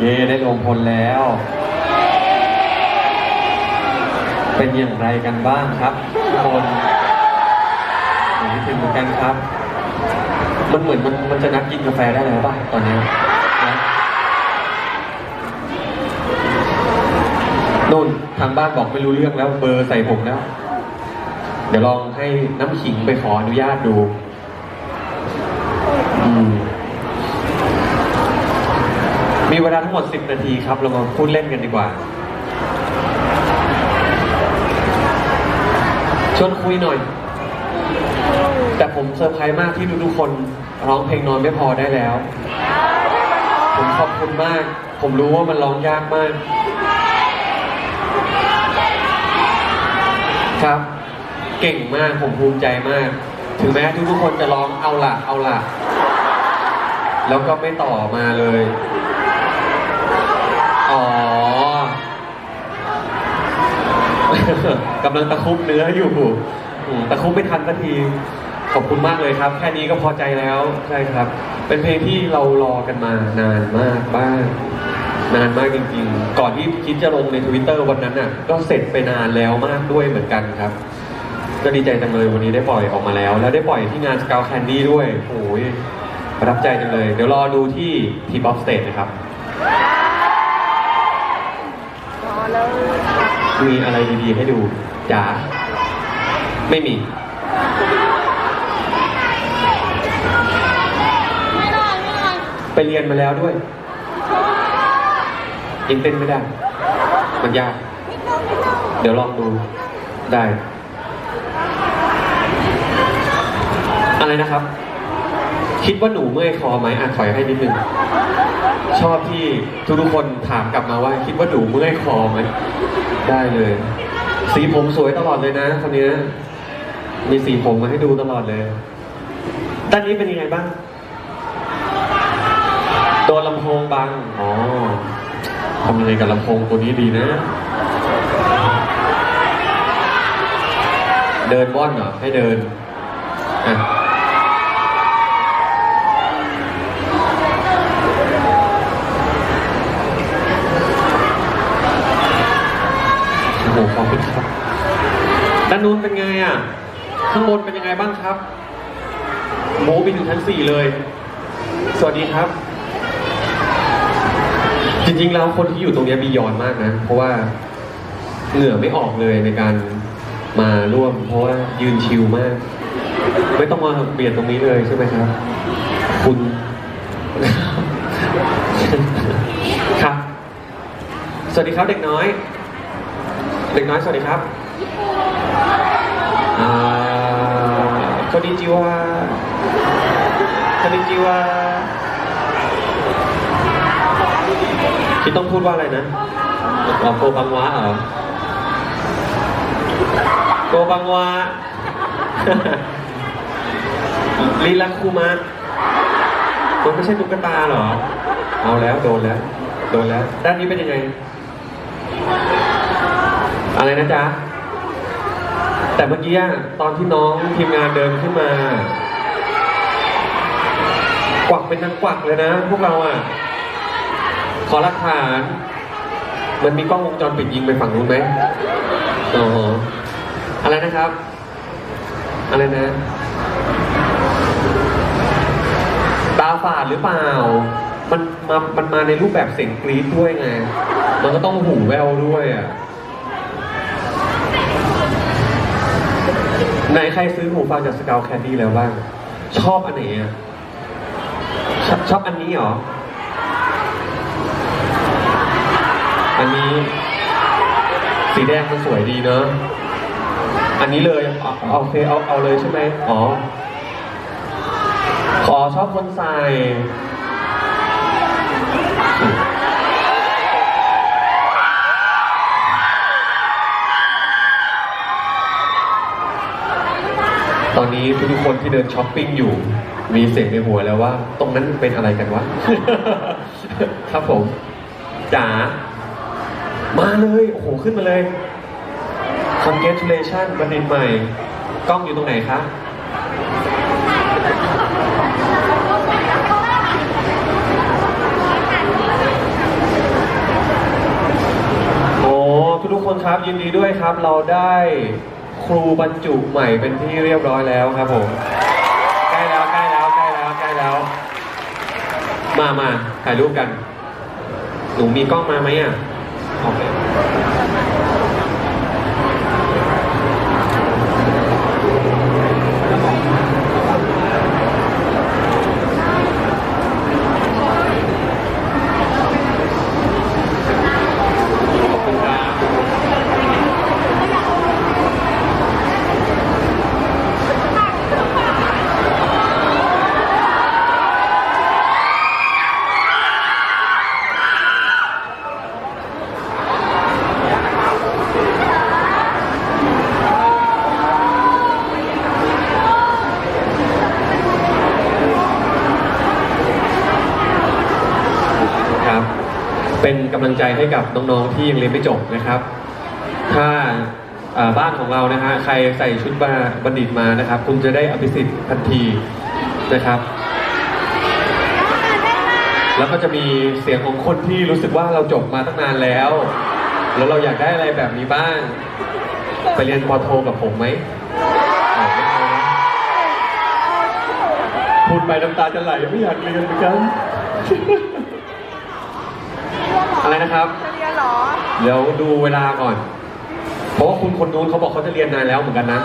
เย่ได้ลงพลแล้ว เป็นอย่างไรกันบ้างครับทุกคนผมคิดถึงเหมือนกันครับ มันเหมือนมันมันจะนัดกินกาแฟได้แล้วป่ะตอนนี้นะนุ่นทางบ้านบอกไม่รู้เรื่องแล้วเบอร์ใส่ผมแล้ว เดี๋ยวลองให้น้ำขิงไปขออนุญาตดู อืม มีเวลาทั้งหมด 10 นาทีครับ เรามาพูดเล่นกันดีกว่า ชวนคุยหน่อย แต่ผมเซอร์ไพรส์มากที่ทุกๆคนร้องเพลงนอนไม่พอได้แล้ว ผมขอบคุณมาก ผมรู้ว่ามันร้องยากมาก ครับ เก่งมาก ผมภูมิใจมาก ถึงแม้ทุกๆคนจะร้องเอาละเอาละแล้วก็ไม่ต่อมาเลย อ๋อ กำลังตะคุบเนื้ออยู่ตะคุบไม่ทันสักที ขอบคุณมากเลยครับ แค่นี้ก็พอใจแล้วใช่ครับ เป็นเพลงที่เรารอกันมานานมากบ้างนานมากจริง ๆ ก่อนที่คิดจะลงในทวิตเตอร์วันนั้นน่ะ ก็เสร็จไปนานแล้วมากด้วยเหมือนกันครับ ก็ดีใจจังเลยวันนี้ได้ปล่อยออกมาแล้ว แล้วได้ปล่อยที่งานสกาวแคนดี้ด้วยโอ้ยประทับใจจังเลย เดี๋ยวรอดูที่ทีป๊อปสเตจนะครับ มีอะไรดีๆให้ดูจ๋าไม่มี ไม่ได้ไม่ได้ไปเรียนมาแล้วด้วยยังเต้นไม่ได้ มันยาก เดี๋ยวลองดูได้ อะไรนะครับ คิดว่าหนูเมื่อยคอไหมอะถอยให้นิดนึงชอบที่ทุกๆคนถามกลับมาว่า คิดว่าหนูเมื่อยคอไหม ได้เลย สีผมสวยตลอดเลยนะคนนี้มีสีผมมาให้ดูตลอดเลย ด้านนี้เป็นยังไงบ้างตัวลำโพงบัง อ๋อทำยังไงกับลำโพงตัวนี้ดีนะ เดินว่อนเหรอ ให้เดินอะ โอ้โหขอบคุณครับ ด้า นู้นเป็นไงอะ ข้างบนเป็นยังไงบ้างครับ โมไปถึงชั้นสี่เลย สวัสดีครับ จริงๆแล้วคนที่อยู่ตรงนี้ยบียอนมากนะ เพราะว่าเหงื่อไม่ออกเลยในการมาร่วม เพราะว่ายืนชิลมาก ไม่ต้องมาเปลี่ยนตรงนี้เลยใช่ไหมครับ คุณ ครับ สวัสดีครับเด็กน้อย เด็กน้อยสวัสดีครับ คนดีจีว่าคนดีจีว่าคิดต้องพูดว่าอะไรนะโกบังวะเหรอโกบังวะลีลากคูมะมันไม่ใช่ตุ๊กตาเหรอ เอาแล้วโดนแล้ว โดนแล้ว ด้านนี้เป็นยังไง อะไรนะจ๊ะ แต่เมื่อกี้ตอนที่น้องทีมงานเดินขึ้นมา กวักเป็นนางกวักเลยนะ พวกเราอะ ขอหลักฐาน มันมีกล้องวงจรปิดยิงไปฝั่งนู้นไหมอ๋ออะไรนะครับ อะไรนะ ตาฝาดหรือเปล่า มันมามันมาในรูปแบบเสียงกรี๊ดด้วยไง มันก็ต้องหูแววด้วยอะ ไหนใครซื้อหูฟังจากสกาวแคนดี้แล้วบ้าง ชอบอันไหนอะชอบชอบอันนี้เหรอ อันนี้สีแดงมันสวยดีเนอะ อันนี้เลยเอาเอาโอเคเอาเอาเลยใช่ไหมอ๋อ ขอชอบคนใส่ อนนี้ทุกๆคนที่เดินช้อปปิ้งอยู่ มีเสียงในหัวแล้วว่า ตรงนั้นเป็นอะไรกันวะ ครับผมจ๋ามาเลย โอ้โห ขึ้นมาเลย congratulation บัณฑินใหม่ กล้องอยู่ตรงไหนคะโอ้ทุกทุกคนครับยินดีด้วยครับเราได้ ครูบรรจุใหม่เป็นที่เรียบร้อยแล้วครับผมใกล้แล้วใกล้แล้วใกล้แล้วใกล้แล้ว มามาถ่ายรูปกัน หนูมีกล้องมาไหมอะโอเคขอบคุณครับครับ เป็นกำลังใจให้กับน้องๆที่ยังเรียนไม่จบนะครับ ถ้าบ้านของเรานะฮะใครใส่ชุดบาบัณฑิตมานะครับ คุณจะได้อภิสิทธิ์ทันทีนะครับ แล้วก็จะมีเสียงของคนที่รู้สึกว่าเราจบมาตั้งนานแล้ว แล้วเราอยากได้อะไรแบบนี้บ้าง ไปเรียนปอโทกับผมไหมพูดไปน้ำตาจะไหลไม่อยากเรียนเหมือนกัน อะไรนะครับ จะเรียนเหรอ เดี๋ยวดูเวลาก่อน เพราะว่าคุณคนนู้นเขาบอกเขาจะเรียนนานแล้วเหมือนกันนะ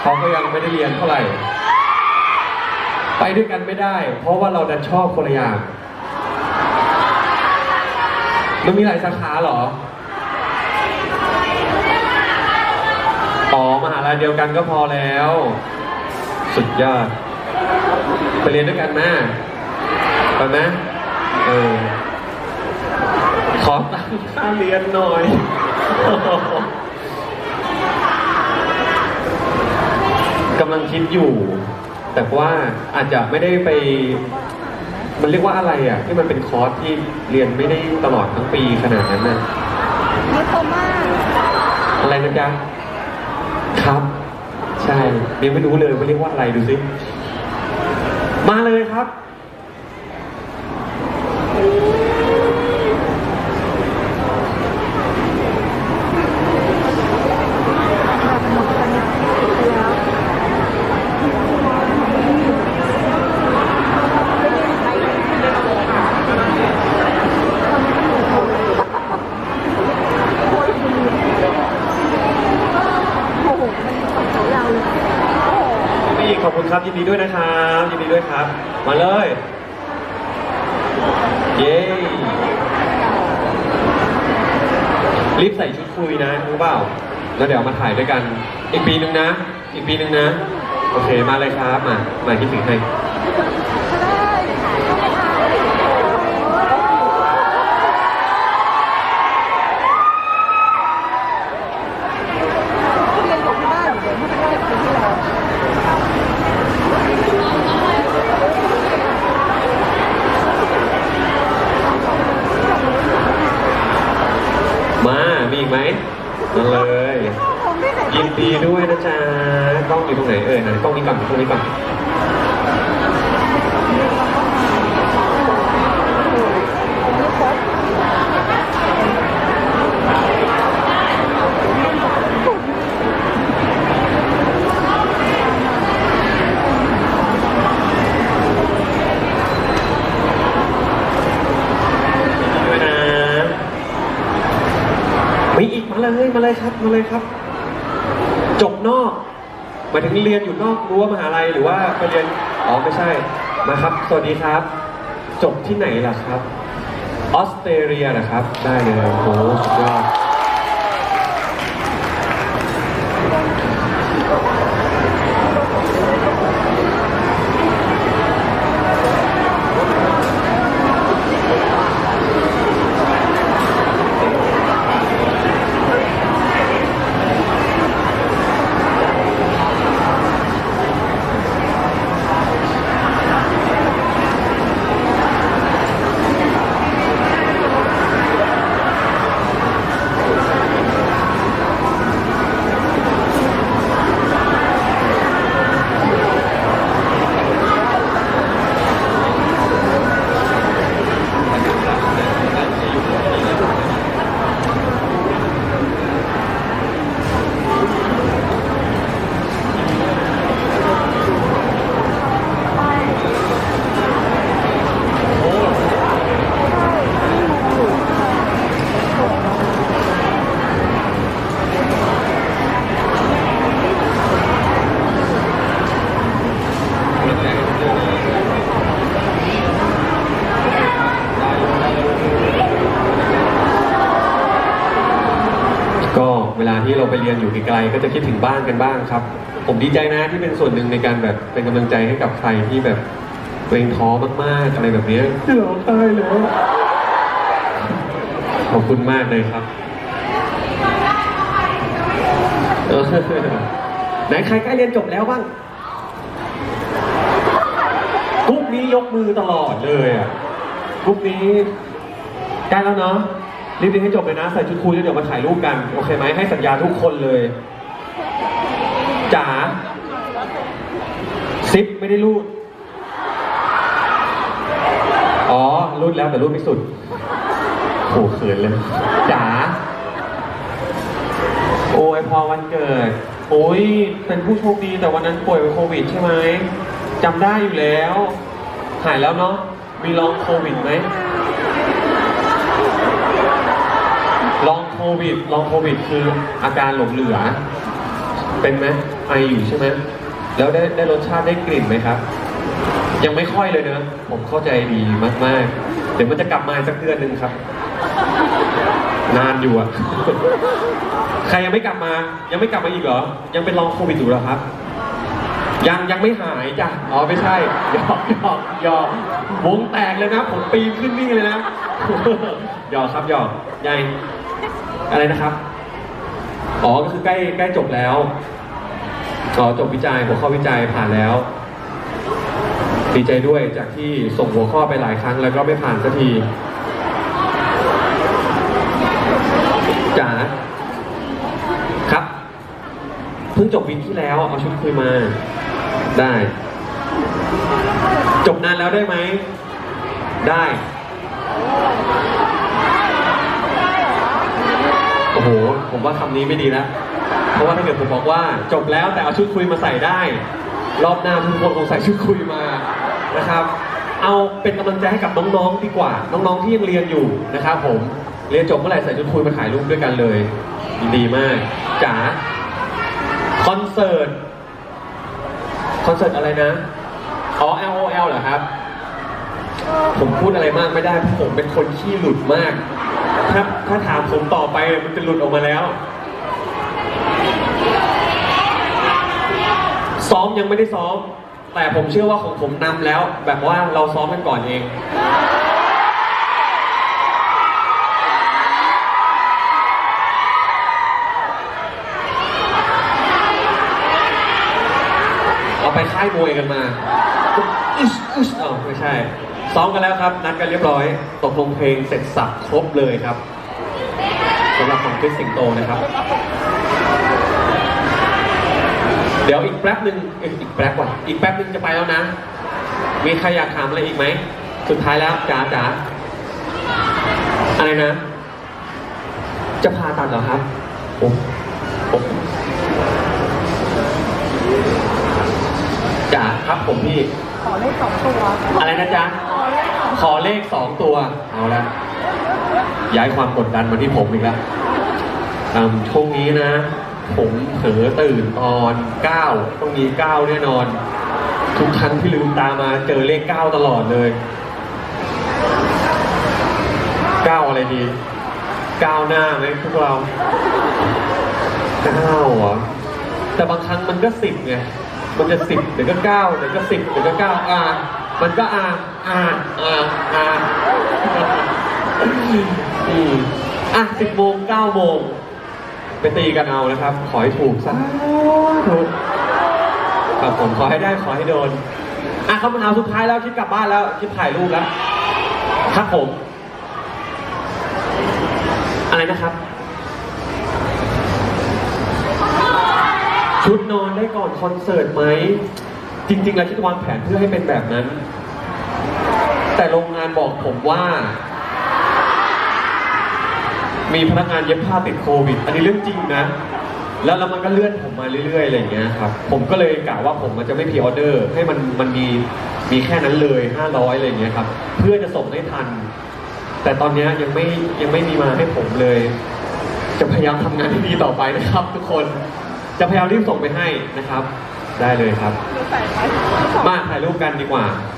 เขาก็ยังไม่ได้เรียนเท่าไหร่ ไปด้วยกันไม่ได้ เพราะว่าเราดันชอบคนละอย่าง มันมีหลายสาขาเหรอ อ๋อมหาลัยเดียวกันก็พอแล้ว สุดยอด ไปเรียนด้วยกันนะไปไหม เออ ขอตังค่าเรียนหน่อย กำลังคิดอยู่ แต่ว่าอาจจะไม่ได้ไป มันเรียกว่าอะไรอะ ที่มันเป็นคอร์สที่เรียนไม่ได้ตลอดทั้งปีขนาดนั้นน่ะมีโคม่าอะไรนะจ๊ะครับ ใช่เรียนไม่รู้เลยว่าเรียกว่าอะไรดูสิมาเลยครับ โอ้โห มันของเขายาวเลย พี่อีกขอบคุณครับยิน ดีด้วยนะครับยินดีด้วยครับ มาเลย เย้รีบใส่ชุดคุยนะรู้เปล่า แล้วเดี๋ยวมาถ่ายด้วยกัน อีกปีหนึ่งนะ อีกปีหนึ่งนะ โอเคมาเลยครับ มา มาคิดถึงให้ เรียนของที่บ้านเดี๋ยวไม่ได้ปีที่แล้ว มา มีอีกไหมมาเลย ผมไม่ใส่ ยินดีด้วยนะจ๊ะ กล้องอยู่ตรงไหนเอ่ยนะ กล้องนี้ก่อนกล้องนี้ก่อนด้วยนะมีอีกมาเลยมาเลยครับมาเลยครับ จบนอกหมายถึงเรียนอยู่ นอกรั้วมหาลัยหรือว่าไปเรียนอ๋อไม่ใช่มาครับ สวัสดีครับ จบที่ไหนล่ะครับ ออสเตรเลียนะครับ ได้เลยโอ้โหสุดยอด ไกลๆก็จะคิดถึงบ้านกันบ้างครับ ผมดีใจนะที่เป็นส่วนหนึ่งในการแบบเป็นกำลังใจให้กับใครที่แบบตัวเองท้อมากๆอะไรแบบเนี้ยร้องไห้แล้วขอบคุณมากเลยครับเออไหนใครใกล้เรียนจบแล้วบ้างกรุ๊ปนี้ยกมือตลอดเลยอะกรุ๊ปนี้ใกล้แล้วเนาะ รีบเรียนให้จบเลยนะใส่ชุดคุยแล้วเดี๋ยวมาถ่ายรูปกันโอเคไหมให้สัญญาทุกคนเลยจ๋าซิปไม่ได้รูดอ๋อรูดแล้วแต่รูดไม่สุดโหเขินเลยจ๋าโอ้ยพอวันเกิด โอ้ยเป็นผู้โชคดีแต่วันนั้นป่วยเป็นโควิดใช่ไหมจำได้อยู่แล้ว หายแล้วเนาะมีลองโควิดไหม ลองโค วิดลองโควิด คืออาการหลงเหลือ เป็นไหมไออยู่ใช่ไหมแล้วได้ได้รสชาติได้กลิ่นไหมครับ ยังไม่ค่อยเลยเนอะผมเข้าใจดีมากๆ เดี๋ยวมันจะกลับมาสักเดือนหนึ่งครับ นานอยู่อะใครยังไม่กลับมา ยังไม่กลับมาอีกเหรอ ยังเป็นลองโควิดอยู่เหรอครับ ยังยังไม่หายจ้ะอ๋อไม่ใช่หยอกหยอกหยอกวงแตกเลยนะ ผมปีนขึ้นนี่เลยนะหยอกครับหยอกยาย อะไรนะครับ อ๋อ ก็คือใกล้ใกล้จบแล้วอ๋อจบวิจัยหัวข้อวิจัยผ่านแล้วดีใจด้วยจากที่ส่งหัวข้อไปหลายครั้งแล้วก็ไม่ผ่านสักทีจ๋าครับ เพิ่งจบวินที่แล้ว เอาชุดคุยมา ได้ จบนานแล้วได้ไหม ได้ โอ้โหผมว่าคำนี้ไม่ดีแล้วเพราะว่าถ้าเกิดผมบอกว่าจบแล้วแต่เอาชุดคุยมาใส่ได้ รอบหน้าทุกคนคงใส่ชุดคุยมานะครับ เอาเป็นกำลังใจให้กับน้องๆดีกว่า น้องๆที่ยังเรียนอยู่นะครับผมเรียนจบเมื่อไหร่ใส่ชุดคุยมาถ่ายรูปด้วยกันเลยยินดีมากจ๋าคอนเสิร์ตคอนเสิร์ตอะไรนะอ๋อ L O L เหรอครับ ผมพูดอะไรมากไม่ได้เพราะผมเป็นคนขี้หลุดมาก ถ้าถ้าถามผมต่อไปมันจะหลุดออกมาแล้ว ซ้อมยังไม่ได้ซ้อม แต่ผมเชื่อว่าของผมนำแล้ว แบบว่าเราซ้อมกันก่อนเอง เอาไปค่ายมวยกันมาอึชอึชเอาไม่ใช่ ซ้อมกันแล้วครับ นัดกันเรียบร้อย ตกลงเพลงเสร็จสับครบเลยครับสำหรับของคริสสิงโตนะครับ เดี๋ยวอีกแป๊บหนึ่งเอ้ยอีกแป๊บว่ะอีกแป๊บหนึ่งจะไปแล้วนะ มีใครอยากถามอะไรอีกไหม สุดท้ายแล้วจ๋าจ๋าอะไรนะ จะพาตัดเหรอครับโอ้โอ้จ๋าครับผมพี่ ขอเลขสองตัว อะไรนะจ๊ะ ขอเลขสองตัว เอาละย้ายความกดดันมาที่ผมอีกแล้วช่วงนี้นะ ผมเผลอตื่นตอนเก้าต้องมีเก้าแน่นอน ทุกครั้งที่ลืมตามาเจอเลขเก้าตลอดเลยเก้าอะไรดีเก้าหน้าไหมพวกเราเก้าเหรอแต่บางครั้งมันก็สิบไง มันจะสิบเดี๋ยวก็เก้าเดี๋ยวก็สิบเดี๋ยวก็เก้าอ่า มันก็อ่าอ่าอ่าอ่าอืมอะสิบโมงเก้าโมงไปตีกันเอานะครับ ขอให้ถูกซะถูกครับผมขอให้ได้ขอให้โดน อะคำถามสุดท้ายแล้วคิดกลับบ้านแล้วคิดถ่ายรูปแล้วครับผม อะไรนะครับ ชุดนอนได้ก่อนคอนเสิร์ตไหมจริงๆแล้วคิดวางแผนเพื่อให้เป็นแบบนั้น แต่โรงงานบอกผมว่า มีพนักงานเย็บผ้าติดโควิด อันนี้เรื่องจริงนะ แล้วแล้วมันก็เลื่อนผมมาเรื่อยๆอะไรอย่างเงี้ยครับ ผมก็เลยกะว่าผมมันจะไม่พรีออเดอร์ ให้มันมันมีมีแค่นั้นเลย 500อะไรอย่างเงี้ยครับ เพื่อจะส่งให้ทัน แต่ตอนเนี้ยยังไม่ยังไม่มีมาให้ผมเลย จะพยายามทำงานที่ดีต่อไปนะครับ ทุกคน จะพยายามรีบส่งไปให้นะครับ ได้เลยครับมีแปดไหมมาถ่ายรูปกันดีกว่าข